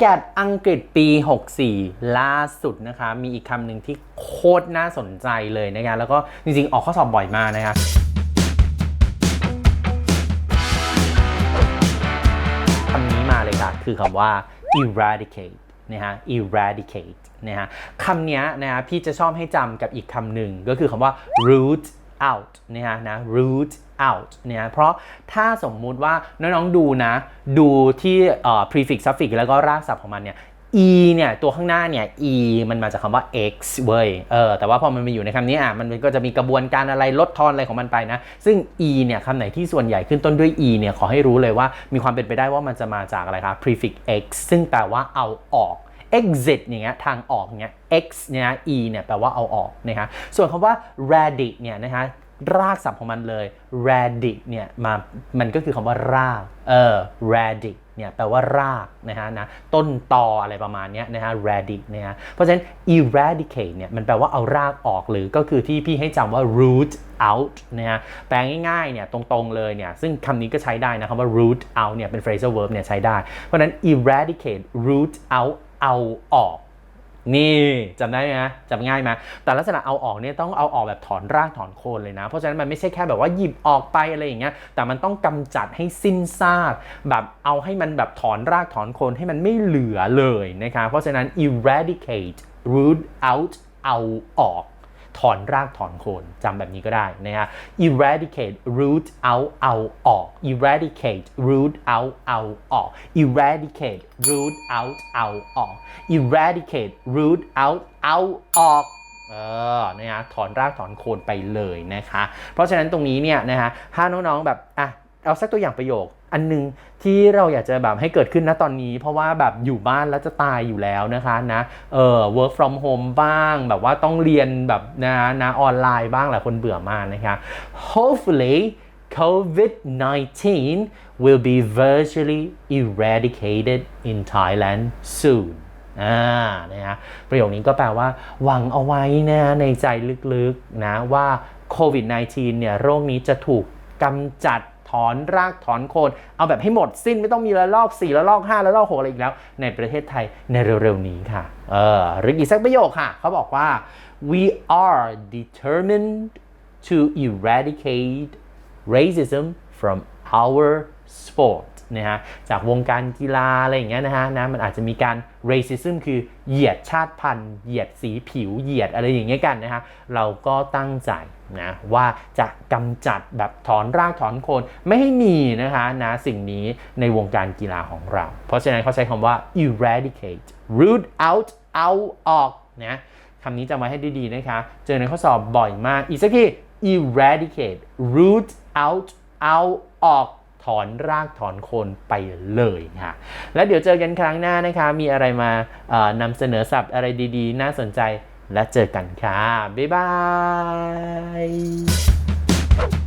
แกดอังกฤษปี 64 ล่าสุดนะคะ มีอีกคำหนึ่งที่โคตรน่าสนใจเลยนะคะแล้วก็จริงๆ ออกข้อสอบบ่อยมากนะคะคำนี้มาเลยค่ะ คือคำว่า eradicate นะฮะ eradicate นะฮะคำนี้นะฮะพี่จะชอบให้จำกับอีกคำหนึ่งก็คือคำว่า root out นะฮะนะ root out เนี่ย เพราะถ้าสมมุติว่าน้องๆดูนะ ดูที่ prefix suffix แล้วก็รากศัพท์ของมันเนี่ย e เนี่ย ตัวข้างหน้าเนี่ย e มันมาจากคำว่า x เว้ย เออ แต่ว่าพอมันมาอยู่ในคำนี้อะ มันก็จะมีกระบวนการอะไรลดทอนอะไรของมันไปนะ ซึ่ง e เนี่ยคำไหนที่ส่วนใหญ่ขึ้นต้นด้วย e เนี่ย ขอให้รู้เลยว่ามีความเป็นไปได้ว่ามันจะมาจากอะไรครับ prefix x ซึ่งแปลว่าเอาออก exit อย่างเงี้ยทางออกเงี้ย x เนี่ย e เนี่ยแปลว่าเอาออกนะฮะส่วนคำว่า radic เนี่ยนะฮะ รากศัพท์ของมันเลย radic เนี่ยมา มันก็คือคำว่าราก เออ radic เนี่ยแปลว่ารากนะฮะนะต้นตออะไรประมาณนี้นะฮะ radic นะฮะเพราะฉะนั้น eradicate เนี่ยมันแปลว่าเอารากออกหรือก็คือที่พี่ให้จำว่า root out นะฮะแปลง่ายๆเนี่ยตรงๆเลยเนี่ยซึ่งคำนี้ก็ใช้ได้นะคำว่า root out เนี่ยเป็น phrasal verb เนี่ยใช้ได้ เพราะฉะนั้น eradicate root out เอาออก นี่จำได้ไหมจำง่ายไหมแต่ลักษณะเอาออกเนี่ยต้องเอาออกแบบถอนรากถอนโคนเลยนะ เพราะฉะนั้นมันไม่ใช่แค่แบบว่าหยิบออกไปอะไรอย่างเงี้ยแต่มันต้องกำจัดให้สิ้นซากแบบเอาให้มันแบบถอนรากถอนโคนให้มันไม่เหลือเลยนะคะเพราะฉะนั้น eradicate root out เอาออก ถอนรากถอนโคนจำแบบนี้ก็ได้นะฮะ eradicate root out เอาออก eradicate root out เอาออก eradicate root out เอาออก eradicate root out เอาออกเออนะฮะถอนรากถอนโคนไปเลยนะคะ เพราะฉะนั้นตรงนี้เนี่ยนะฮะถ้าน้องๆแบบอะเอาสักตัวอย่างประโยค อันหนึงที่เราอยากจะแบบให้เกิดขึ้นนะตอนนี้ เพราะว่าแบบอยู่บ้านแล้วจะตายอยู่แล้วนะคะนะเออ work from home บ้าง แบบว่าต้องเรียนแบบนะนะออนไลน์บ้างหลายคนเบื่อมากนะคะ hopefully COVID-19 will be virtually eradicated in Thailand soon อ่านะฮะประโยคนี้ก็แปลว่าหวังเอาไว้นะในใจลึกๆนะว่าโควิด -19 เนี่ยโรคนี้จะถูกกำจัด ถอนรากถอนโคนเอาแบบให้หมดสิ้นไม่ต้องมีละลอก4ละลอก5ละลอก6อะไรอีกแล้ว ในประเทศไทยในเร็วๆนี้ค่ะเออหรืออีกสักประโยคค่ะ เขาบอกว่า we are determined to eradicate racism from our sport นะฮะจากวงการกีฬาอะไรอย่างเงี้ยนะฮะนะมันอาจจะมีการ racism คือเหยียดชาติพันธุ์เหยียดสีผิวเหยียดอะไรอย่างเงี้ยกันนะฮะเราก็ตั้งใจนะว่าจะกำจัดแบบถอนรากถอนโคนไม่ให้มีนะคะนะสิ่งนี้ในวงการกีฬาของเรา เพราะฉะนั้นเขาใช้คำว่า eradicate root out เอาออกนะคำนี้จำไว้ให้ดีๆนะคะ เจอในข้อสอบบ่อยมาก อีกสักที eradicate root out เอาออก ถอนรากถอนโคนไปเลยค่ะ แล้วเดี๋ยวเจอกันครั้งหน้านะคะ มีอะไรมานำเสนอสับอะไรดีๆ น่าสนใจและเจอกันค่ะ บ๊ายบาย